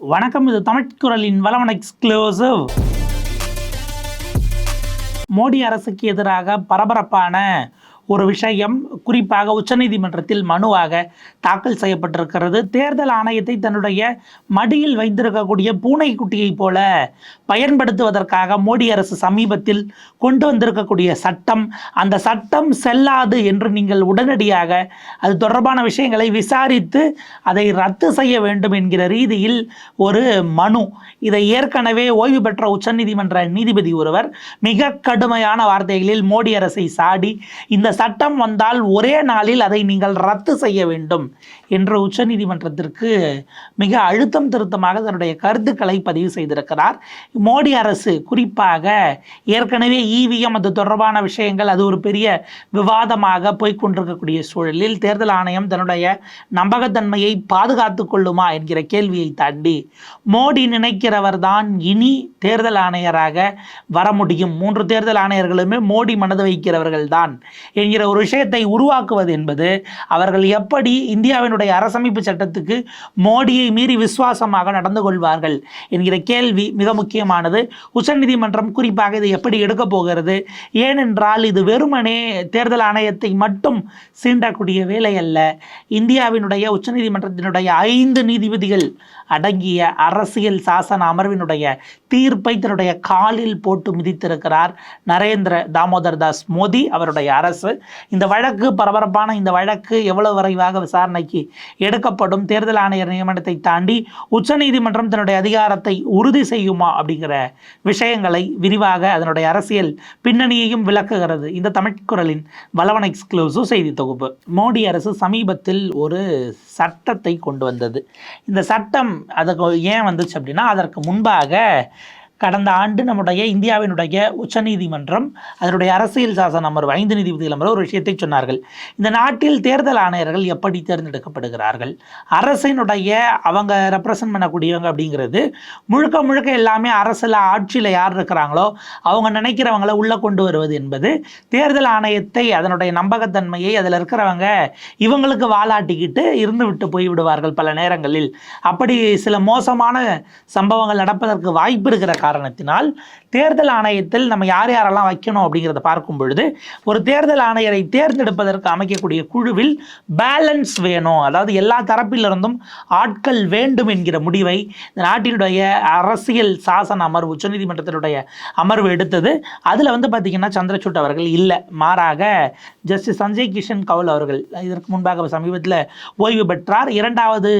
வணக்கம் இது தமிழ்குரலின் வளவன் எக்ஸ்க்ளூசிவ் மோடி அரசுக்கு எதிராக பரபரப்பான ஒரு விஷயம் குறிப்பாக உச்சநீதிமன்றத்தில் மனுவாக தாக்கல் செய்யப்பட்டிருக்கிறது. தேர்தல் ஆணையத்தை தன்னுடைய மடியில் வைத்திருக்கக்கூடிய பூனைக்குட்டியைப் போல பயன்படுத்துவதற்காக மோடி அரசு சமீபத்தில் கொண்டு வந்திருக்கக்கூடிய சட்டம். அந்த சட்டம் செல்லாது என்று நீங்கள் உடனடியாக அது தொடர்பான விஷயங்களை விசாரித்து அதை ரத்து செய்ய வேண்டும் என்கிற ரீதியில் ஒரு மனு. இதை ஏற்கனவே ஓய்வு பெற்ற உச்சநீதிமன்ற நீதிபதி ஒருவர் மிக கடுமையான வார்த்தைகளில் மோடி அரசை சாடி இந்த சட்டம் வந்தால் ஒரே நாளில் அதை நீங்கள் ரத்து செய்ய வேண்டும் என்று உச்சநீதிமன்றத்திற்கு மிக அழுத்தம் திருத்தமாக தன்னுடைய கருத்துக்களை பதிவு செய்திருக்கிறார். மோடி அரசு குறிப்பாக ஏற்கனவே ஈவிஎம் அது தொடர்பான விஷயங்கள் அது ஒரு பெரிய விவாதமாக போய்க்கொண்டிருக்கக்கூடிய சூழலில் தேர்தல் ஆணையம் தன்னுடைய நம்பகத்தன்மையை பாதுகாத்து கொள்ளுமா என்கிற கேள்வியை தாண்டி மோடி நினைக்கிறவர் தான் இனி தேர்தல் ஆணையராக வர முடியும். மூன்று தேர்தல் ஆணையர்களுமே மோடி மனது வைக்கிறவர்கள் தான் என்கிற ஒரு விஷயத்தை உருவாக்குவது என்பது அவர்கள் எப்படி இந்தியாவினுடைய அரசமைப்பு சட்டத்துக்கு மோடியை மீறி விசுவாசமாக நடந்து கொள்வார்கள் என்கிற கேள்வி மிக முக்கியமானது. உச்சநீதிமன்றம் குறிப்பாக இதை எப்படி எடுக்கப் போகிறது? ஏனென்றால் இது வெறுமனே தேர்தல் ஆணையத்தை மட்டும் சீண்டக்கூடிய வேலை அல்ல. இந்தியாவினுடைய உச்சநீதிமன்றத்தினுடைய ஐந்து நீதிபதிகள் அடங்கிய அரசியல் சாசன அமர்வினுடைய தீர்ப்பை தன்னுடைய காலில் போட்டு மிதித்திருக்கிறார் நரேந்திர தாமோதர் தாஸ் மோடி அவருடைய அரசு. இந்த வழக்கு பரபரப்பான இந்த வழக்கு எவ்வளவு விரைவாக விசாரணைக்கு எடுக்கப்படும்? தேர்தல் ஆணையர் நியமனத்தை தாண்டி உச்சநீதிமன்றம் தன்னுடைய அதிகாரத்தை உறுதி செய்யுமா அப்படிங்கிற விஷயங்களை விரிவாக அதனுடைய அரசியல் பின்னணியையும் விளக்குகிறது. இந்த தமிழ்குரலின் வளவன் எக்ஸ்க்ளூசிவ் செய்தி தொகுப்பு. மோடி அரசு சமீபத்தில் ஒரு சட்டத்தை கொண்டு வந்தது. இந்த சட்டம் அதுக்கு ஏன் வந்துச்சு அப்படின்னா அதற்கு முன்பாக கடந்த ஆண்டு நம்முடைய இந்தியாவினுடைய உச்சநீதிமன்றம் அதனுடைய அரசியல் சாசன அமர்வு ஐந்து நீதிபதிகள் அமர்வு ஒரு விஷயத்தை சொன்னார்கள். இந்த நாட்டில் தேர்தல் ஆணையர்கள் எப்படி தேர்ந்தெடுக்கப்படுகிறார்கள் அரசினுடைய அவங்க ரெப்ரசன்ட் பண்ணக்கூடியவங்க அப்படிங்கிறது முழுக்க முழுக்க எல்லாமே அரசில் ஆட்சியில் யார் இருக்கிறாங்களோ அவங்க நினைக்கிறவங்கள உள்ளே கொண்டு வருவது என்பது தேர்தல் ஆணையத்தை அதனுடைய நம்பகத்தன்மையை அதில் இருக்கிறவங்க இவங்களுக்கு வாலாட்டிக்கிட்டு இருந்து விட்டு போய் விடுவார்கள் பல நேரங்களில். அப்படி சில மோசமான சம்பவங்கள் நடப்பதற்கு வாய்ப்பு இருக்கிற காரணத்தினால் தேர்தல் ஆணையத்தில் நம்ம யார் யாரெல்லாம் வைக்கணும் அப்படிங்கிறத பார்க்கும் பொழுது ஒரு தேர்தல் ஆணையரை தேர்ந்தெடுப்பதற்கு அமைக்கக்கூடிய குழுவில் பேலன்ஸ் வேணும். அதாவது எல்லா தரப்பிலிருந்தும் ஆட்கள் வேண்டும் என்கிற முடிவை இந்த நாட்டினுடைய அரசியல் சாசன அமர்வு உச்சநீதிமன்றத்தினுடைய அமர்வு எடுத்தது. அதில் வந்து பார்த்திங்கன்னா சந்திரசூட் அவர்கள் இல்லை. மாறாக ஜஸ்டிஸ் சஞ்சய் கிஷன் கவுல் அவர்கள் இதற்கு முன்பாக சமீபத்தில் ஓய்வு பெற்றார். இரண்டாவது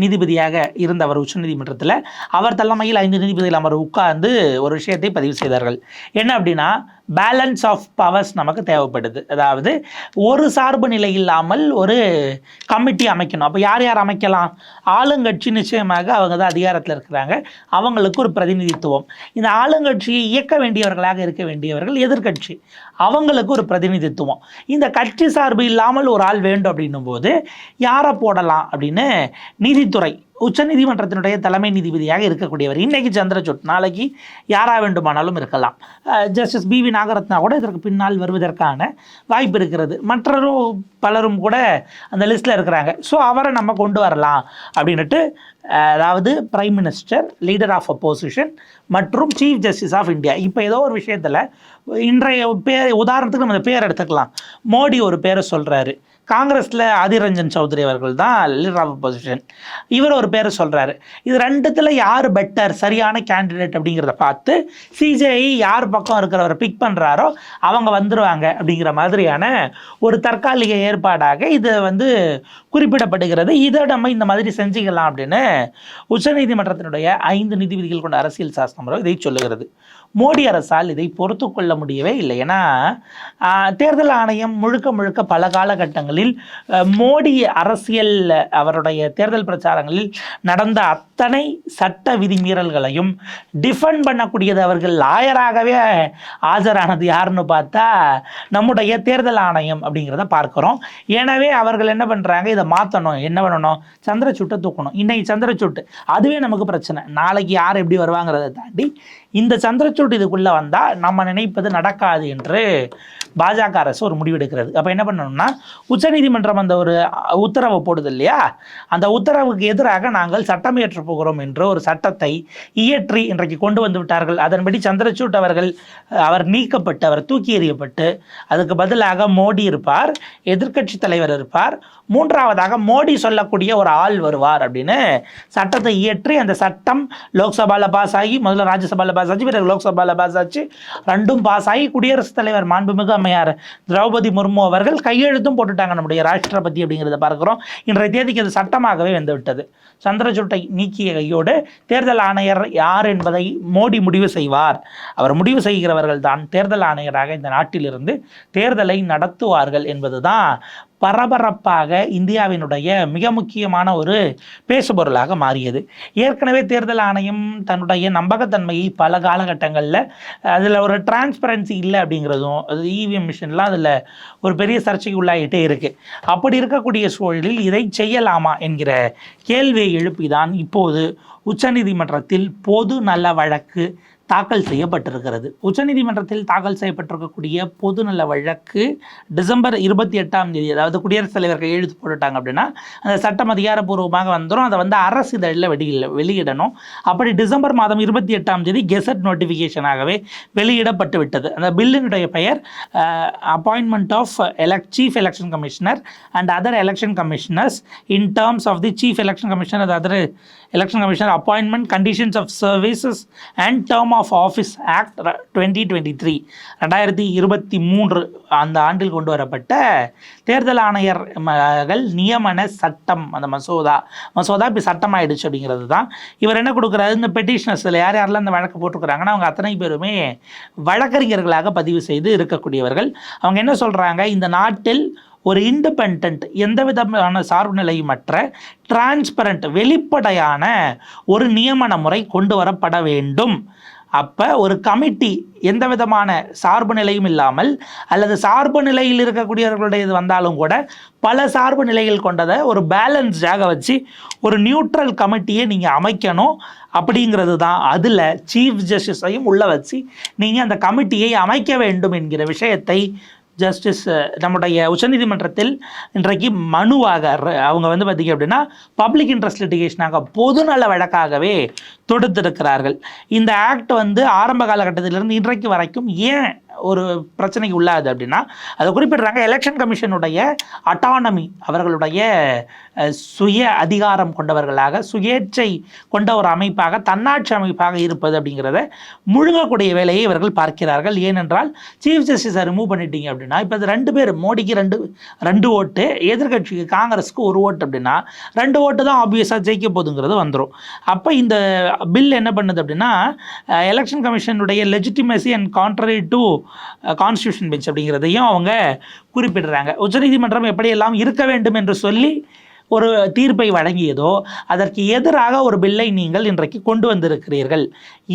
நீதிபதியாக இருந்தவர் உச்சநீதிமன்றத்தில். அவர் தலைமையில் ஐந்து நீதிபதிகள் அமர்வு உட்கார்ந்து ஒரு விஷயத்தை பதிவு செய்தார்கள். என்ன அப்படின்னா பேலன்ஸ் ஆஃப் பவர்ஸ் நமக்கு தேவைப்படுது. அதாவது ஒரு சார்பு நிலை இல்லாமல் ஒரு கமிட்டி அமைக்கணும். அப்போ யார் யார் அமைக்கலாம்? ஆளுங்கட்சி நிச்சயமாக அவங்க தான் அதிகாரத்தில் இருக்கிறாங்க. அவங்களுக்கு ஒரு பிரதிநிதித்துவம். இந்த ஆளுங்கட்சியை இயக்க வேண்டியவர்களாக இருக்க வேண்டியவர்கள் எதிர்க்கட்சி. அவங்களுக்கு ஒரு பிரதிநிதித்துவம். இந்த கட்சி சார்பு இல்லாமல் ஒரு ஆள் வேண்டும் அப்படின்னும் போது யாரை போடலாம் அப்படின்னு நீதித்துறை உச்சநீதிமன்றத்தினுடைய தலைமை நீதிபதியாக இருக்கக்கூடியவர். இன்னைக்கு சந்திரசூட் நாளைக்கு யாராக வேண்டுமானாலும் இருக்கலாம். ஜஸ்டிஸ் பி வி நாகரத்னா கூட இதற்கு பின்னால் வருவதற்கான வாய்ப்பு இருக்கிறது. மற்றரும் பலரும் கூட அந்த லிஸ்ட்டில் இருக்கிறாங்க. ஸோ அவரை நம்ம கொண்டு வரலாம் அப்படின்னுட்டு அதாவது prime minister leader of opposition மற்றும் சீஃப் ஜஸ்டிஸ் ஆஃப் இந்தியா. இப்போ ஏதோ ஒரு விஷயத்தில் இன்றைய பேர் உதாரணத்துக்கு நம்ம பேர் எடுத்துக்கலாம். மோடி ஒரு பேரை சொல்கிறாரு காங்கிரஸில் அதிரஞ்சன் சௌத்ரி அவர்கள் தான் லீடர் ஆஃப் அப்போசிஷன் இவர் ஒரு பேரை சொல்கிறாரு இது ரெண்டுத்தில் யார் பெட்டர் சரியான கேண்டிடேட் அப்படிங்கிறத பார்த்து சிஜேஐ யார் பக்கம் இருக்கிறவரை பிக் பண்ணுறாரோ அவங்க வந்துடுவாங்க அப்படிங்கிற மாதிரியான ஒரு தற்காலிக ஏற்பாடாக இது வந்து குறிப்பிடப்படுகிறது. இதை நம்ம இந்த மாதிரி செஞ்சுக்கலாம் அப்படின்னு உச்சநீதிமன்றத்தினுடைய ஐந்து நீதிபதிகள் கொண்ட அரசியல் சாசனம் இதை சொல்லுகிறது. மோடி அரசால் இதை பொறுத்து கொள்ள முடியவே இல்லை. ஏன்னா தேர்தல் ஆணையம் முழுக்க முழுக்க பல காலகட்டங்களில் மோடி அரசியல் அவருடைய தேர்தல் பிரச்சாரங்களில் நடந்த அத்தனை சட்ட விதிமீறல்களையும் டிஃபெண்ட் பண்ணக்கூடியது அவர்கள் லாயராகவே ஆஜரானது யாருன்னு பார்த்தா நம்முடைய தேர்தல் ஆணையம் அப்படிங்கிறத பார்க்குறோம். எனவே அவர்கள் என்ன பண்ணுறாங்க இதை மாற்றணும் என்ன பண்ணணும்? சந்திரசூட்டை தூக்கணும். இன்னைக்கு சந்திரசூட்டு. அதுவே நமக்கு பிரச்சனை. நாளைக்கு யார் எப்படி வருவாங்கிறத தாண்டி இந்த சந்திரச்சூட் இதுக்குள்ளே வந்தால் நம்ம நினைப்பது நடக்காது என்று பாஜக அரசு ஒரு முடிவெடுக்கிறது அப்போ என்ன பண்ணணும்னா உச்சநீதிமன்றம் அந்த ஒரு உத்தரவு உத்தரவை போடுது இல்லையா? அந்த உத்தரவுக்கு எதிராக நாங்கள் சட்டம் இயற்றப் போகிறோம் என்ற ஒரு சட்டத்தை இயற்றி இன்றைக்கு கொண்டு வந்து விட்டார்கள். அதன்படி சந்திரசூட் அவர்கள் அவர் நீக்கப்பட்டு அவர் தூக்கி எறியப்பட்டு அதுக்கு பதிலாக மோடி இருப்பார் எதிர்க்கட்சி தலைவர் இருப்பார். மூன்றாவதாக மோடி சொல்லக்கூடிய ஒரு ஆள் வருவார் அப்படின்னு சட்டத்தை இயற்றி அந்த சட்டம் லோக்சபாவில் பாஸ் ஆகி முதல்ல ராஜ்யசபாவில் பாஸ் ஆச்சு பிறகு லோக்சபாவில் பாஸ் ஆச்சு ரெண்டும் பாஸ் ஆகி குடியரசுத் தலைவர் மாண்புமிகு அம்மையார் திரௌபதி முர்மு அவர்கள் கையெழுத்தும் போட்டுட்டாங்க நம்முடைய ராஷ்டிரபதி அப்படிங்கிறத பார்க்குறோம். இன்றைய தேதிக்கு அது சட்டமாகவே வந்துவிட்டது. சந்திரசூட்டை நீக்கிய கையோடு தேர்தல் ஆணையர் யார் என்பதை மோடி முடிவு செய்வார். அவர் முடிவு செய்கிறவர்கள் தான் தேர்தல் ஆணையராக இந்த நாட்டிலிருந்து தேர்தலை நடத்துவார்கள் என்பதுதான் பரபரப்பாக இந்தியாவினுடைய மிக முக்கியமான ஒரு பேசுபொருளாக மாறியது. ஏற்கனவே தேர்தல் ஆணையம் தன்னுடைய நம்பகத்தன்மையை பல காலகட்டங்களில் அதில் ஒரு டிரான்ஸ்பரன்சி இல்லை அப்படிங்கிறதும் அது இவிஎம் மிஷின்லாம் அதில் ஒரு பெரிய சர்ச்சைக்கு உள்ளாகிட்டே இருக்குது அப்படி இருக்கக்கூடிய சூழலில் இதை செய்யலாமா என்கிற கேள்வியை எழுப்பிதான் இப்போது உச்சநீதிமன்றத்தில் பொது நல வழக்கு தாக்கல் செய்யப்பட்டிருக்கிறது. உச்சநீதிமன்றத்தில் தாக்கல் செய்யப்பட்டிருக்கக்கூடிய பொதுநல வழக்கு டிசம்பர் இருபத்தி எட்டாம் தேதி அதாவது குடியரசுத் தலைவர் கையெழுத்து போட்டுட்டாங்க அப்படின்னா அந்த சட்டம் அதிகாரப்பூர்வமாக வந்துடும் அதை வந்து அரசு இதழில் வெளியில வெளியிடணும். அப்படி டிசம்பர் மாதம் இருபத்தி எட்டாம் தேதி கெசட் நோட்டிஃபிகேஷனாகவே வெளியிடப்பட்டு விட்டது. அந்த பில்லினுடைய பெயர் appointment of elec chief election commissioner and other election commissioners in terms of the chief election commissioner other election commissioner appointment conditions of services and term of office act twenty twenty three ரெண்டாயிரத்தி இருபத்தி மூன்று அந்த ஆண்டில் கொண்டு வரப்பட்ட தேர்தல் ஆணையர்கள் நியமன சட்டம் அந்த மசோதா. மசோதா இப்போ சட்டம் ஆயிடுச்சு அப்படிங்கிறது தான். இவர் என்ன கொடுக்குறாரு? இந்த பெட்டிஷனர்ஸில் யார் யாரெல்லாம் இந்த வழக்கு போட்டிருக்கிறாங்கன்னா அவங்க அத்தனை பேருமே வழக்கறிஞர்களாக பதிவு செய்து இருக்கக்கூடியவர்கள். அவங்க என்ன சொல்கிறாங்க இந்த நாட்டில் ஒரு இண்டிபெண்ட் எந்த விதமான சார்பு நிலையுமற்ற டிரான்ஸ்பரண்ட் வெளிப்படையான ஒரு நியமன முறை கொண்டு வரப்பட வேண்டும். அப்போ ஒரு கமிட்டி எந்த விதமான சார்பு நிலையும் இல்லாமல் அல்லது சார்பு நிலையில் இருக்கக்கூடியவர்களுடைய இது வந்தாலும் கூட பல சார்பு நிலைகள் கொண்டதை ஒரு பேலன்ஸ்டாக வச்சு ஒரு நியூட்ரல் கமிட்டியை நீங்கள் அமைக்கணும். அப்படிங்கிறது தான் அதில் சீஃப் ஜஸ்டிஸையும் உள்ள வச்சு நீங்கள் அந்த கமிட்டியை அமைக்க வேண்டும் என்கிற விஷயத்தை ஜஸ்டிஸ் நம்முடைய உச்சநீதிமன்றத்தில் இன்றைக்கு மனுவாக அவங்க வந்து பார்த்திங்க அப்படின்னா பப்ளிக் இன்ட்ரெஸ்ட் லிட்டிகேஷனாக பொதுநல வழக்காகவே தொடுத்திருக்கிறார்கள். இந்த ஆக்ட் வந்து ஆரம்ப காலகட்டத்திலிருந்து இன்றைக்கு வரைக்கும் ஏன் ஒரு பிரச்சனைக்கு உள்ளாது அப்படின்னா அதை குறிப்பிடுறாங்க எலெக்ஷன் கமிஷனுடைய அட்டானமி அவர்களுடைய சுய அதிகாரம் கொண்டவர்களாக சுயேட்சை கொண்ட ஒரு அமைப்பாக தன்னாட்சி அமைப்பாக இருப்பது அப்படிங்கிறத முழுங்கக்கூடிய வேலையை இவர்கள் பார்க்கிறார்கள். ஏனென்றால் சீஃப் ஜஸ்டிஸை ரிமூவ் பண்ணிட்டீங்க அப்படின்னா இப்போ அது ரெண்டு பேர் மோடிக்கு ரெண்டு ரெண்டு ஓட்டு எதிர்க்கட்சிக்கு காங்கிரஸுக்கு ஒரு ஓட்டு அப்படின்னா ரெண்டு ஓட்டு தான் ஆப்வியஸாக ஜெயிக்க போகுதுங்கிறது வந்துடும் அப்போ இந்த பில் என்ன பண்ணுது அப்படின்னா election கமிஷனுடைய legitimacy and contrary to constitution bench அப்படிங்கிறதையும் அவங்க குறிப்பிடுறாங்க. உச்சநீதிமன்றம் எப்படியெல்லாம் இருக்க வேண்டும் என்று சொல்லி ஒரு தீர்ப்பை வழங்கியதோ அதற்கு எதிராக ஒரு பில்லை நீங்கள் இன்றைக்கு கொண்டு வந்திருக்கிறீர்கள்.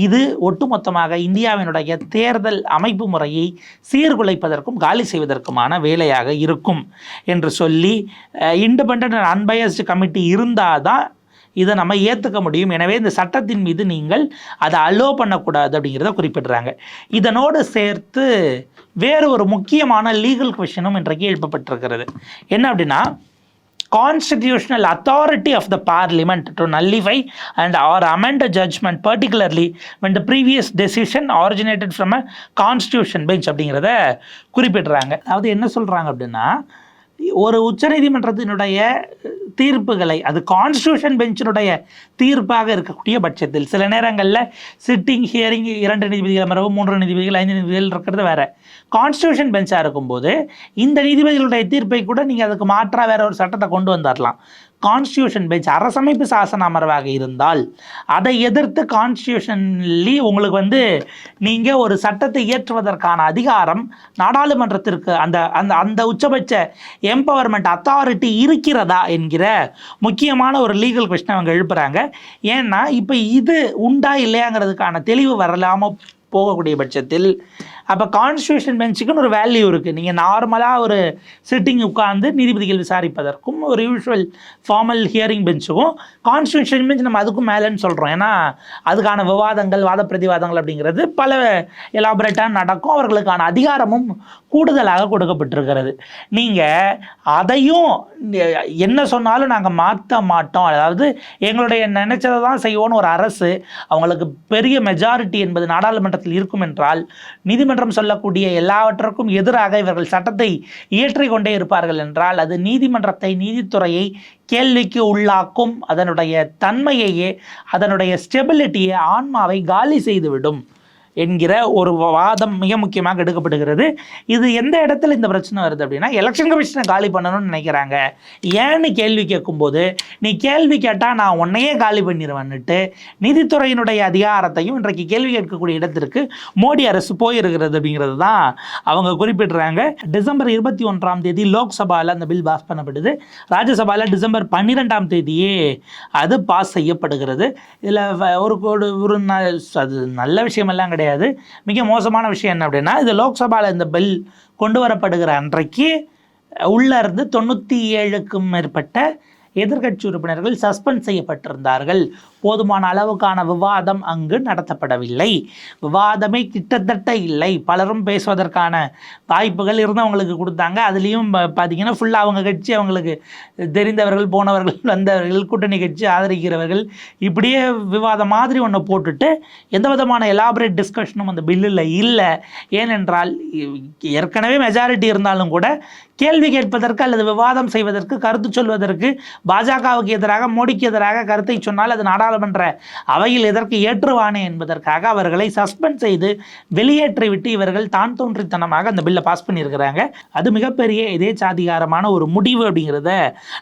இது ஒட்டுமொத்தமாக இந்தியாவினுடைய தேர்தல் அமைப்பு முறையை சீர்குலைப்பதற்கும் காலி செய்வதற்குமான வேலையாக இருக்கும் என்று சொல்லி இண்டிபெண்ட் அண்ட் அன்பயஸ்டு கமிட்டி இருந்தால் தான் இதை நம்ம ஏற்றுக்க முடியும். எனவே இந்த சட்டத்தின் மீது நீங்கள் அதை அலோ பண்ணக்கூடாது அப்படிங்கிறத குறிப்பிடுறாங்க. இதனோடு சேர்த்து வேறு ஒரு முக்கியமான லீகல் கொஷனும் இன்றைக்கு எழுப்பப்பட்டிருக்கிறது. என்ன அப்படின்னா constitutional authority of the parliament to nullify and or amend a judgment particularly when the previous decision originated from a constitution bench அப்படிங்கிறத குறிப்பிடுறாங்க. அதாவது என்ன சொல்கிறாங்க அப்படின்னா ஒரு உச்சநீதிமன்றத்தினுடைய தீர்ப்புகளை அது கான்ஸ்டியூஷன் பெஞ்சினுடைய தீர்ப்பாக இருக்கக்கூடிய பட்சத்தில். சில நேரங்களில் சிட்டிங் ஹியரிங் இரண்டு நீதிபதிகள் அமர்வு மூன்று நீதிபதிகள் ஐந்து நீதிபதிகள் இருக்கிறது வேறு. கான்ஸ்டியூஷன் பெஞ்சாக இருக்கும்போது இந்த நீதிபதிகளுடைய தீர்ப்பை கூட நீங்கள் அதுக்கு மாற்றாக வேறு ஒரு சட்டத்தை கொண்டு வந்துடலாம் கான்ஸ்டியூஷன் பெஞ்ச் அரசமைப்பு சாசன அமர்வாக இருந்தால் அதை எதிர்த்து கான்ஸ்டியூஷன்லி உங்களுக்கு வந்து நீங்கள் ஒரு சட்டத்தை இயற்றுவதற்கான அதிகாரம் நாடாளுமன்றத்திற்கு அந்த அந்த அந்த உச்சபட்ச எம்பவர்மெண்ட் அத்தாரிட்டி இருக்கிறதா என்கிற முக்கியமான ஒரு லீகல் கொஸ்டின் அவங்க எழுப்புகிறாங்க ஏன்னா இப்போ இது உண்டா இல்லையாங்கிறதுக்கான தெளிவு வரலாமல் போகக்கூடிய பட்சத்தில் அப்போ கான்ஸ்டியூஷன் பெஞ்சுக்குன்னு ஒரு வேல்யூ இருக்குது நீங்கள் நார்மலாக ஒரு சிட்டிங் உட்காந்து நீதிபதிகள் விசாரிப்பதற்கும் ஒரு யூஷுவல் ஃபார்மல் ஹியரிங் பெஞ்சுக்கும் கான்ஸ்டியூஷன் பெஞ்ச் நம்ம அதுக்கும் மேலேன்னு சொல்கிறோம் ஏன்னா அதுக்கான விவாதங்கள் வாத பிரதிவாதங்கள் அப்படிங்கிறது பல எலாபரேட்டாக நடக்கும். அவர்களுக்கான அதிகாரமும் கூடுதலாக கொடுக்கப்பட்டிருக்கிறது. நீங்கள் அதையும் என்ன சொன்னாலும் நாங்கள் மாற்ற மாட்டோம். அதாவது எங்களுடைய நினைச்சதை தான் செய்வோம்னு ஒரு அரசு அவங்களுக்கு பெரிய மெஜாரிட்டி என்பது நாடாளுமன்றத்தில் இருக்கும் என்றால் நீதிமன்ற நீதிமன்றம் சொல்லக்கூடிய எல்லாவற்றுக்கும் எதிராக இவர்கள் சட்டத்தை இயற்றிக் கொண்டே இருப்பார்கள் என்றால் அது நீதிமன்றத்தை நீதித்துறையை கேள்விக்கு உள்ளாக்கும் அதனுடைய தன்மையையே அதனுடைய ஸ்டெபிலிட்டியை ஆன்மாவை காலி செய்துவிடும். என்கிற ஒரு வாதம் மிக முக்கியமாக எடுக்கப்படுகிறது. இது எந்த இடத்துல இந்த பிரச்சனை வருது அப்படின்னா எலெக்ஷன் கமிஷனை காலி பண்ணணும்னு நினைக்கிறாங்க. ஏன்னு கேள்வி கேட்கும்போது நீ கேள்வி கேட்டால் நான் உன்னையே காலி பண்ணிடுவேன்னுட்டு நிதித்துறையினுடைய அதிகாரத்தையும் இன்றைக்கு கேள்வி கேட்கக்கூடிய இடத்திற்கு மோடி அரசு போயிருக்கிறது அப்படிங்கிறது தான் அவங்க குறிப்பிடுறாங்க. டிசம்பர் இருபத்தி ஒன்றாம் தேதி லோக்சபாவில் அந்த பில் பாஸ் பண்ணப்படுது. ராஜ்யசபாவில் டிசம்பர் பன்னிரெண்டாம் தேதியே அது பாஸ் செய்யப்படுகிறது. இதில் ஒரு ஒரு ஒரு அது நல்ல விஷயமெல்லாம் கிடையாது. மிக மோசமான விஷயம் என்ன அப்படின்னா இது லோக்சபாவில் இந்த பில் கொண்டு வரப்படுகிற அன்றைக்கு உள்ள இருந்து தொண்ணூற்றி ஏழுக்கும் மேற்பட்ட எதிர்கட்சி உறுப்பினர்கள் சஸ்பெண்ட் செய்யப்பட்டிருந்தார்கள். போதுமான அளவுக்கான விவாதம் அங்கு நடத்தப்படவில்லை. விவாதமே கிட்டத்தட்ட இல்லை. பலரும் பேசுவதற்கான வாய்ப்புகள் இருந்தவங்களுக்கு கொடுத்தாங்க. அதுலேயும் ப- பார்த்தீங்கன்னா ஃபுல்லாக அவங்க கட்சி அவங்களுக்கு தெரிந்தவர்கள் போனவர்கள் வந்தவர்கள் கூட்டணி கட்சி ஆதரிக்கிறவர்கள் இப்படியே விவாதம் மாதிரி ஒன்று போட்டுட்டு எந்த விதமான எலாபரேட் டிஸ்கஷனும் அந்த பில்லில் இல்லை. ஏனென்றால் ஏற்கனவே மெஜாரிட்டி இருந்தாலும் கூட கேள்வி கேட்பதற்கு அல்லது விவாதம் செய்வதற்கு கருத்து சொல்வதற்கு பாஜகவுக்கு எதிராக மோடிக்கு எதிராக கருத்தை சொன்னால் அது நாடாளுமன்ற அவையில் எதற்கு ஏற்றுவானே என்பதற்காக அவர்களை சஸ்பெண்ட் செய்து வெளியேற்றிவிட்டு இவர்கள் தான் தோன்றித்தனமாக அந்த பில்லை பாஸ் பண்ணியிருக்கிறாங்க. அது மிகப்பெரிய எதேச்சாதிகாரமான ஒரு முடிவு அப்படிங்கிறத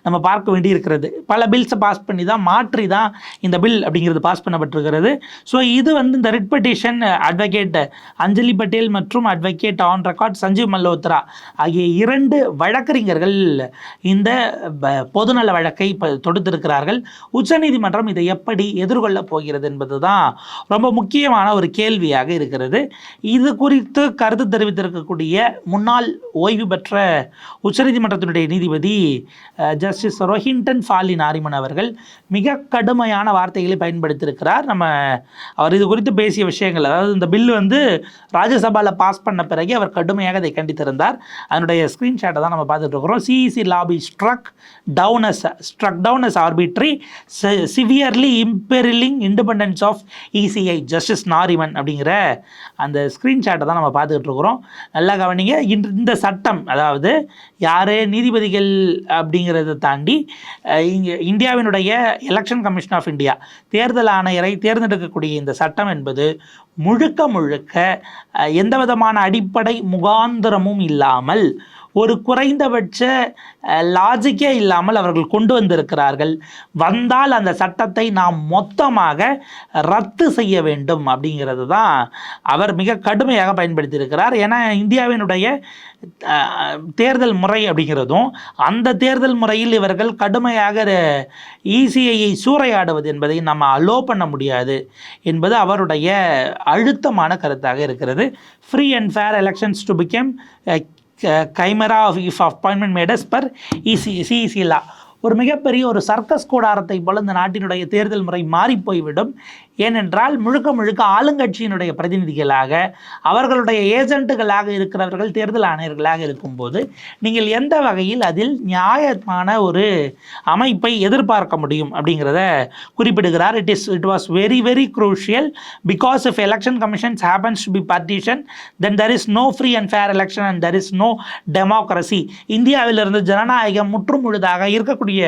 நம்ம பார்க்க வேண்டியிருக்கிறது. பல பில்ஸை பாஸ் பண்ணி தான் மாற்றி தான் இந்த பில் அப்படிங்கிறது பாஸ் பண்ணப்பட்டிருக்கிறது. ஸோ இது வந்து இந்த writ petition advocate Anjali Patel மற்றும் advocate on record Sanjeev Malhotra ஆகிய இரண்டு வழக்கறிஞர்கள் இந்த பொதுநல வழக்கை தொடுத்திருக்கிறார்கள். உச்சநீதிமன்றம் இதை எப்படி எதிர்கொள்ளப் போகிறது என்பது தான் ரொம்ப முக்கியமான ஒரு கேள்வியாக இருக்கிறது. இது குறித்து கருத்து தெரிவித்திருக்கக்கூடிய முன்னாள் ஓய்வு பெற்ற உச்சநீதிமன்றத்தினுடைய நீதிபதி ஜஸ்டிஸ் ரோஹின்டன் ஃபாலி நாரிமன் அவர்கள் மிக கடுமையான வார்த்தைகளை பயன்படுத்தியிருக்கிறார். நம்ம அவர் இது குறித்து பேசிய விஷயங்கள் அதாவது இந்த பில் வந்து ராஜ்யசபாவில் பாஸ் பண்ண பிறகு அவர் கடுமையாக அதை கண்டித்திருந்தார். அதனுடைய ஸ்க்ரீன்ஷாட்டை தான் நம்ம பார்த்துட்டு இருக்கிறோம். CEC law be struck down as struck down as arbitrary severely imperilling independence of ECI Justice Nariman அப்படிங்கிற அந்த ஸ்க்ரீன்ஷாட்டை தான் நம்ம பார்த்துக்கிட்டு இருக்கிறோம். நல்லா கவனிங்க இந்த சட்டம் அதாவது யார் நீதிபதிகள் அப்படிங்கிறத தாண்டி இங்கே இந்தியாவினுடைய எலெக்ஷன் கமிஷன் ஆஃப் இந்தியா தேர்தல் ஆணையரை தேர்ந்தெடுக்கக்கூடிய இந்த சட்டம் என்பது முழுக்க முழுக்க எந்த விதமான அடிப்படை முகாந்திரமும் இல்லாமல் ஒரு குறைந்தபட்ச லாஜிக்கே இல்லாமல் அவர்கள் கொண்டு வந்திருக்கிறார்கள். வந்தால் அந்த சட்டத்தை நாம் மொத்தமாக ரத்து செய்ய வேண்டும் அப்படிங்கிறது தான் அவர் மிக கடுமையாக பயன்படுத்தியிருக்கிறார். ஏன்னா இந்தியாவினுடைய தேர்தல் முறை அப்படிங்கிறதும் அந்த தேர்தல் முறையில் இவர்கள் கடுமையாக இசிஐயை சூறையாடுவது என்பதை நம்ம அலோ பண்ண முடியாது என்பது அவருடைய அழுத்தமான கருத்தாக இருக்கிறது. Free and fair elections to become chimera of if appointment made as per EC CEC law ஒரு மிகப்பெரிய ஒரு சர்க்கஸ் கூடாரத்தை போல இந்த நாட்டினுடைய தேர்தல் முறை மாறிப்போய்விடும் ஏனென்றால் முழுக்க முழுக்க ஆளுங்கட்சியினுடைய பிரதிநிதிகளாக அவர்களுடைய ஏஜென்ட்டுகளாக இருக்கிறவர்கள் தேர்தல் ஆணையர்களாக இருக்கும்போது நீங்கள் எந்த வகையில் அதில் நியாயமான ஒரு அமைப்பை எதிர்பார்க்க முடியும் அப்படிங்கிறத குறிப்பிடுகிறார். It is it was very very crucial because if election commissions happens to be partition then there is no free and fair election and there is no democracy இந்தியாவிலிருந்து ஜனநாயகம் முற்றுமுழுதாக இருக்கக்கூடிய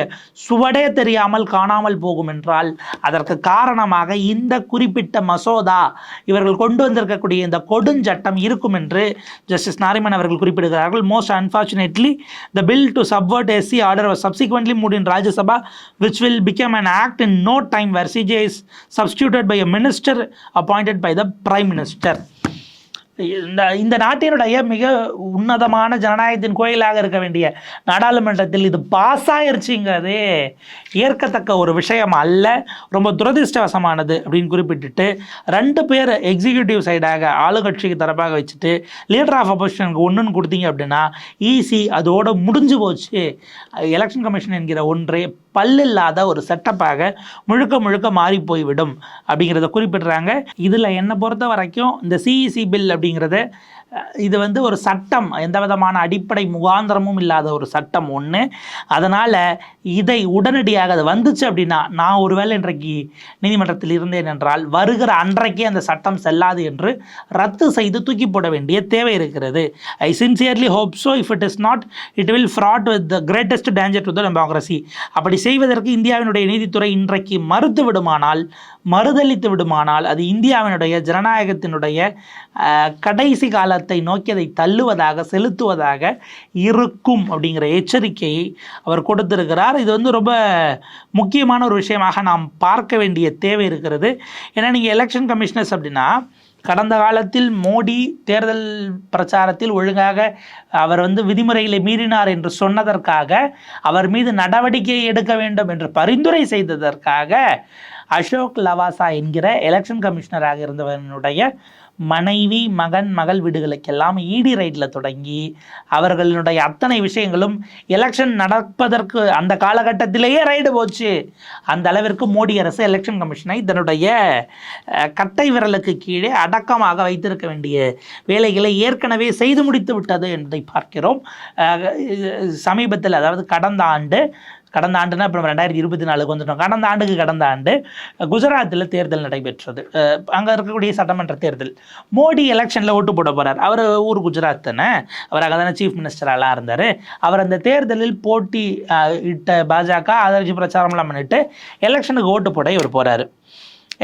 சுவடே தெரியாமல் காணாமல் போகும் என்றால் அதற்கு காரணமாக இந்த குறிப்பிட்ட மசோதா இவர்கள் கொண்டு வந்திருக்கக்கூடிய இந்த கொடுஞ்சட்டம் இருக்கும் என்று ஜஸ்டிஸ் நாரிமன் அவர்கள் குறிப்பிடுகிறார்கள் most unfortunately the bill to subvert SC order was subsequently moved in Rajya Sabha which will become an act in no time where CJ is substituted by a minister appointed by the prime minister இந்த இந்த நாட்டினுடைய மிக உன்னதமான ஜனநாயகத்தின் கோயிலாக இருக்க வேண்டிய நாடாளுமன்றத்தில் இது பாஸ் ஆயிருச்சுங்கிறது ஏற்கத்தக்க ஒரு விஷயம் அல்ல. ரொம்ப துரதிருஷ்டவசமானது அப்படின்னு குறிப்பிட்டுட்டு ரெண்டு பேர் எக்ஸிக்யூட்டிவ் சைடாக ஆளுங்கட்சிக்கு தரப்பாக வச்சுட்டு லீடர் ஆஃப் அப்போசிஷனுக்கு ஒன்றுன்னு கொடுத்தீங்க அப்படின்னா ஈஸி அதோடு முடிஞ்சு போச்சு. எலெக்ஷன் கமிஷன் என்கிற ஒன்றே பல்லில்லாத ஒரு செட்டப்பாக முழுக்க முழுக்க மாறி போய்விடும் அப்படிங்கிறத குறிப்பிடுறாங்க. இதில் என்னை பொறுத்த வரைக்கும் இந்த சிஇசி பில் அப்படிங்கிறத இது வந்து ஒரு சட்டம் எந்த விதமான அடிப்படை முகாந்திரமும் இல்லாத ஒரு சட்டம் ஒன்று அதனால் இதை உடனடியாக அது வந்துச்சு அப்படின்னா நான் ஒருவேளை இன்றைக்கு நீதிமன்றத்தில் இருந்தேன் என்றால் வருகிற அன்றைக்கே அந்த சட்டம் செல்லாது என்று ரத்து செய்து தூக்கி போட வேண்டிய தேவை இருக்கிறது. I sincerely hope so if it is not it will fraught with the greatest danger to the democracy அப்படி செய்வதற்கு இந்தியாவினுடைய நீதித்துறை இன்றைக்கு மறுத்து விடுமானால் மறுதளித்து விடுமானால் அது இந்தியாவினுடைய ஜனநாயகத்தினுடைய கடைசி கால காலத்தை நோக்கி அதை தள்ளுவதாக செலுத்துவதாக இருக்கும் அப்படிங்கிற எச்சரிக்கையை அவர் கொடுத்திருக்கிறார். இது வந்து ரொம்ப முக்கியமான ஒரு விஷயமாக நாம் பார்க்க வேண்டிய தேவை இருக்கிறது. ஏன்னா நீங்கள் எலெக்ஷன் கமிஷனர்ஸ் அப்படின்னா கடந்த காலத்தில் மோடி தேர்தல் பிரச்சாரத்தில் ஒழுங்காக அவர் வந்து விதிமுறைகளை மீறினார் என்று சொன்னதற்காக அவர் மீது நடவடிக்கை எடுக்க வேண்டும் என்று பரிந்துரை செய்ததற்காக அசோக் லவாசா என்கிற எலெக்ஷன் கமிஷனராக இருந்தவனுடைய மனைவி மகன் மகள் வீடுகளுக்கெல்லாம் இடி ரைட்டில் தொடங்கி அவர்களுடைய அத்தனை விஷயங்களும் எலெக்ஷன் நடப்பதற்கு அந்த காலகட்டத்திலேயே ரைடு போச்சு. அந்த அளவிற்கு மோடி அரசு எலெக்ஷன் கமிஷனை தன்னுடைய கட்டை விரலுக்கு கீழே அடக்கமாக வைத்திருக்க வேண்டிய வேலைகளை ஏற்கனவே செய்து முடித்து விட்டது என்பதை பார்க்கிறோம். சமீபத்தில் அதாவது கடந்த ஆண்டு கடந்த ஆண்டுனா இப்போ நம்ம ரெண்டாயிரத்தி இருபத்தி நாலுக்கு வந்துட்டோம். கடந்த ஆண்டுக்கு கடந்த ஆண்டு குஜராத்தில் தேர்தல் நடைபெற்றது. அங்கே இருக்கக்கூடிய சட்டமன்ற தேர்தல். மோடி எலெக்ஷனில் ஓட்டு போட போகிறார் அவர் ஊர் குஜராத் தானே அவர் அங்கே தானே சீஃப் மினிஸ்டராலாம் இருந்தார். அவர் அந்த தேர்தலில் போட்டி இட்ட பாஜக ஆதரிச்சு பிரச்சாரம்லாம் பண்ணிட்டு எலெக்ஷனுக்கு ஓட்டு போட இவர் போகிறாரு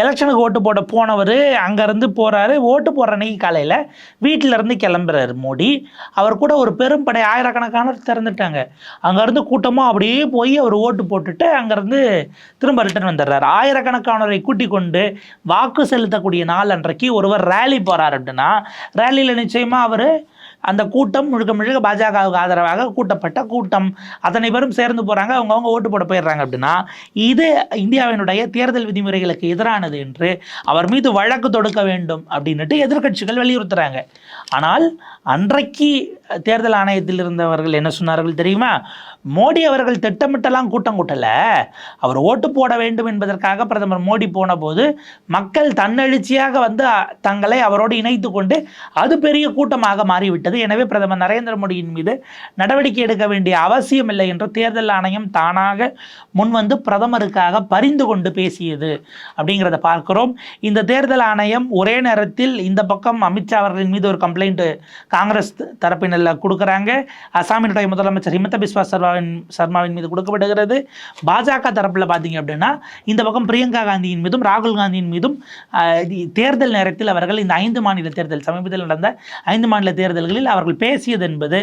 எலெக்ஷனுக்கு ஓட்டு போட போனவர் அங்கேருந்து போகிறாரு ஓட்டு போடுற அன்னைக்கு காலையில் வீட்டிலேருந்து கிளம்புறாரு மோடி. அவர் கூட ஒரு பெரும்படை ஆயிரக்கணக்கானவர் திறந்துட்டாங்க. அங்கேருந்து கூட்டமாக அப்படியே போய் அவர் ஓட்டு போட்டுட்டு அங்கேருந்து திரும்ப ரிட்டர்ன் வந்துடுறாரு. ஆயிரக்கணக்கானவரை கூட்டிக் கொண்டு வாக்கு செலுத்தக்கூடிய நாள் அன்றைக்கு ஒருவர் ரேலி போகிறார் அப்படின்னா ரேலியில் நிச்சயமாக அவர் அந்த கூட்டம் முழுக்க முழுக்க பாஜகவுக்கு ஆதரவாக கூட்டப்பட்ட கூட்டம். அத்தனை பேரும் சேர்ந்து போகிறாங்க அவங்கவுங்க ஓட்டு போட போயிடுறாங்க அப்படின்னா இது இந்தியாவினுடைய தேர்தல் விதிமுறைகளுக்கு எதிரானது என்று அவர் மீது வழக்கு தொடுக்க வேண்டும் அப்படின்னுட்டு எதிர்க்கட்சிகள் வலியுறுத்துகிறாங்க ஆனால் அன்றைக்கு தேர்தல் ஆணையத்தில் இருந்தவர்கள் என்ன சொன்னார்கள் தெரியுமா? மோடி அவர்கள் திட்டமிட்டலாம் கூட்டம் கூட்டலை. அவர் ஓட்டு போட வேண்டும் என்பதற்காக பிரதமர் மோடி போன போது மக்கள் தன்னெழுச்சியாக வந்து தங்களை அவரோடு இணைத்து கொண்டு அது பெரிய கூட்டமாக மாறிவிட்டது எனவே பிரதமர் நரேந்திர மோடியின் மீது நடவடிக்கை எடுக்க வேண்டிய அவசியம் இல்லை என்று தேர்தல் ஆணையம் தானாக முன்வந்து பிரதமருக்காக பரிந்து கொண்டு பேசியது அப்படிங்கிறத பார்க்கிறோம். இந்த தேர்தல் ஆணையம் ஒரே நேரத்தில் இந்த பக்கம் அமித்ஷா அவர்களின் மீது ஒரு கம்ப்ளைண்ட் காங்கிரஸ் தரப்பினரில் கொடுக்குறாங்க. அசாமினுடைய முதலமைச்சர் ஹிமந்த பிஸ்வா சர்மாவின் சர்மாவின் மீது கொடுக்கப்படுகிறது. பாஜக தரப்பில் பார்த்தீங்க அப்படின்னா இந்த பக்கம் பிரியங்கா காந்தியின் மீதும் ராகுல் காந்தியின் மீதும் தேர்தல் நேரத்தில் அவர்கள் இந்த ஐந்து மாநில தேர்தல் சமீபத்தில் நடந்த ஐந்து மாநில தேர்தல்களில் அவர்கள் பேசியது என்பது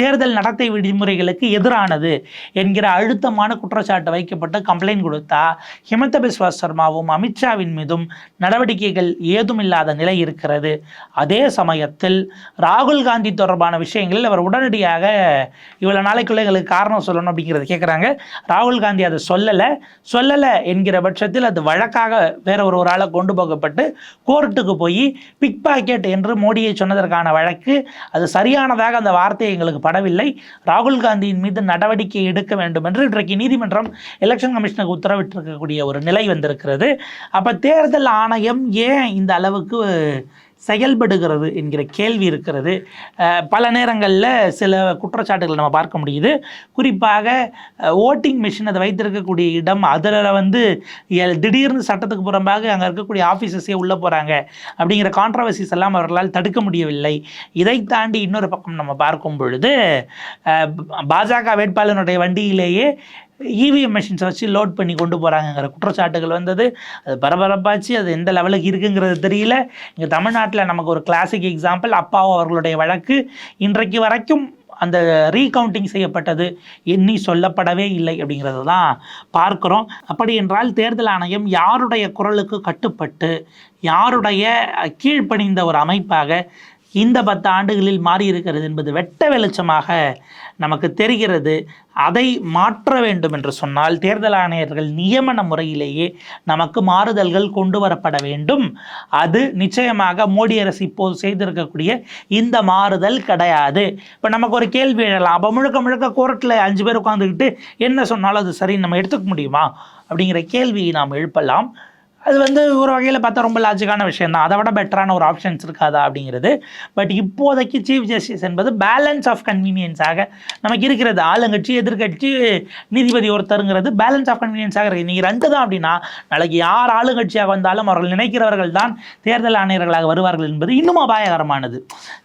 தேர்தல் நடத்தை விதிமுறைகளுக்கு எதிரானது என்கிற அழுத்தமான குற்றச்சாட்டு வைக்கப்பட்டு கம்ப்ளைண்ட் கொடுத்தா ஹிமந்த பிஸ்வா சர்மாவும் அமித்ஷாவின் மீதும் நடவடிக்கைகள் ஏதும் இல்லாத நிலை இருக்கிறது. அதே சமயத்தில் ராகுல் காந்தி தொடர்பான விஷயங்களில் அவர் உடனடியாக இவ்வளோ நாளைக்குள்ள எங்களுக்கு காரணம் சொல்லணும் அப்படிங்கிறத கேட்குறாங்க. ராகுல் காந்தி அதை சொல்லலை. சொல்லலை என்கிற பட்சத்தில் அது வழக்காக வேற ஒரு ஒரு ஆளை கொண்டு போகப்பட்டு கோர்ட்டுக்கு போய் பிக் பாக்கெட் என்று மோடியை சொன்னதற்கான வழக்கு அது சரியானதாக அந்த வார்த்தை எங்களுக்கு படவில்லை. ராகுல் காந்தியின் மீது நடவடிக்கை எடுக்க வேண்டும் என்று இன்றைக்கு நீதிமன்றம் எலெக்ஷன் கமிஷனுக்கு உத்தரவிட்டிருக்கக்கூடிய ஒரு நிலை வந்திருக்கிறது. அப்போ தேர்தல் ஆணையம் ஏன் இந்த அளவுக்கு செயல்படுகிறது என்கிற கேள்வி இருக்கிறது. பல நேரங்களில் சில குற்றச்சாட்டுகளை நம்ம பார்க்க முடியுது. குறிப்பாக ஓட்டிங் மிஷின் அதை வைத்திருக்கக்கூடிய இடம் அதில் வந்து திடீர்னு சட்டத்துக்கு புறம்பாக அங்கே இருக்கக்கூடிய ஆஃபீஸஸே உள்ளே போகிறாங்க அப்படிங்கிற கான்ட்ரவர்சிஸ் எல்லாம் அவர்களால் தடுக்க முடியவில்லை. இதை தாண்டி இன்னொரு பக்கம் நம்ம பார்க்கும் பொழுது பாஜக வேட்பாளருடைய வண்டியிலேயே இவிஎம் மிஷின்ஸை வச்சு லோட் பண்ணி கொண்டு போகிறாங்கங்கிற குற்றச்சாட்டுகள் வந்தது. அது பரபரப்பாச்சு. அது எந்த லெவலுக்கு இருக்குங்கிறது தெரியல. இங்கே தமிழ்நாட்டில் நமக்கு ஒரு கிளாசிக் எக்ஸாம்பிள் அப்பாவும் அவர்களுடைய வழக்கு. இன்றைக்கு வரைக்கும் அந்த ரீகவுண்டிங் செய்யப்பட்டது எண்ணி சொல்லப்படவே இல்லை அப்படிங்கிறது தான் பார்க்குறோம். அப்படி என்றால் தேர்தல் ஆணையம் யாருடைய குரலுக்கு கட்டுப்பட்டு யாருடைய கீழ்ப்பணிந்த ஒரு அமைப்பாக இந்த பத்து ஆண்டுகளில் மாறியிருக்கிறது என்பது வெட்ட வெளிச்சமாக நமக்கு தெரிகிறது. அதை மாற்ற வேண்டும் என்று சொன்னால் தேர்தல் ஆணையர்கள் நியமன முறையிலேயே நமக்கு மாறுதல்கள் கொண்டு வரப்பட வேண்டும். அது நிச்சயமாக மோடி அரசு இப்போது செய்திருக்கக்கூடிய இந்த மாறுதல் கிடையாது. இப்போ நமக்கு ஒரு கேள்வி எழலாம். அப்போ முழுக்க முழுக்க கோர்ட்டில் அஞ்சு பேர் உட்காந்துக்கிட்டு என்ன சொன்னாலும் அது சரி நம்ம எடுத்துக்க முடியுமா? அப்படிங்கிற கேள்வியை நாம் எழுப்பலாம். அது வந்து ஒரு வகையில் பார்த்தா ரொம்ப லாஜிக்கான விஷயம் தான் அதை விட பெட்டரான ஒரு ஆப்ஷன்ஸ் இருக்காதா அப்படிங்கிறது. பட் இப்போதைக்கு சீஃப் ஜஸ்டிஸ் என்பது பேலன்ஸ் ஆஃப் கன்வீனியன்ஸாக நமக்கு இருக்கிறது. ஆளுங்கட்சி எதிர்கட்சி நீதிபதி ஒருத்தருங்கிறது பேலன்ஸ் ஆஃப் கன்வீனியன்ஸாக இருக்குது நீங்கள் ரெண்டு தான் அப்படின்னா நாளைக்கு யார் ஆளுங்கட்சியாக வந்தாலும் அவர்கள் நினைக்கிறவர்கள் தான் தேர்தல் ஆணையர்களாக வருவார்கள் என்பது இன்னும் அபாயகரமானது.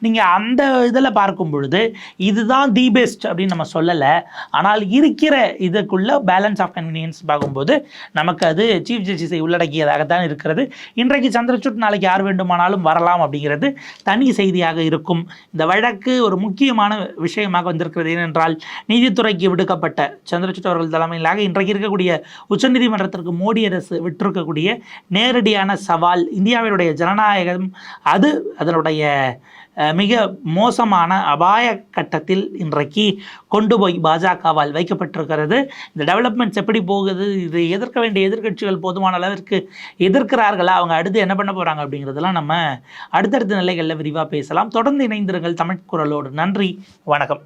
நீங்கள் அந்த இதில் பார்க்கும் பொழுது இதுதான் தி பெஸ்ட் அப்படின்னு நம்ம சொல்லலை. ஆனால் இருக்கிற இதுக்குள்ள பேலன்ஸ் ஆஃப் கன்வீனியன்ஸ் பார்க்கும்போது நமக்கு அது சீஃப் ஜஸ்டிஸை தான் இருக்கிறது. இன்றைக்கு சந்திரசூட் நாளைக்கு யார் வேண்டுமானாலும் வரலாம் அப்படிங்கிறது தனி செய்தியாக இருக்கும். இந்த வழக்கு ஒரு முக்கியமான விஷயமாக வந்திருக்கிறது ஏனென்றால் நீதித்துறைக்கு விடுக்கப்பட்ட சந்திரசூட் அவர்கள் தலைமையிலாக இன்றைக்கு இருக்கக்கூடிய உச்சநீதிமன்றத்திற்கு மோடி அரசு விட்டிருக்கக்கூடிய நேரடியான சவால் இந்தியாவினுடைய ஜனநாயகம் அது அதனுடைய மிக மோசமான அபாய கட்டத்தில் இன்றைக்கு கொண்டு போய் பாஜகவால் வைக்கப்பட்டிருக்கிறது. இந்த டெவலப்மெண்ட்ஸ் எப்படி போகுது? இது எதிர்க்க வேண்டிய எதிர்க்கட்சிகள் போதுமான அளவிற்கு எதிர்க்கிறார்களா? அவங்க அடுத்து என்ன பண்ண போகிறாங்க அப்படிங்கிறதெல்லாம் நம்ம அடுத்தடுத்த நிலைகளில் விரிவாக பேசலாம். தொடர்ந்து இணைந்திருங்கள் தமிழ் குரலோடு. நன்றி. வணக்கம்.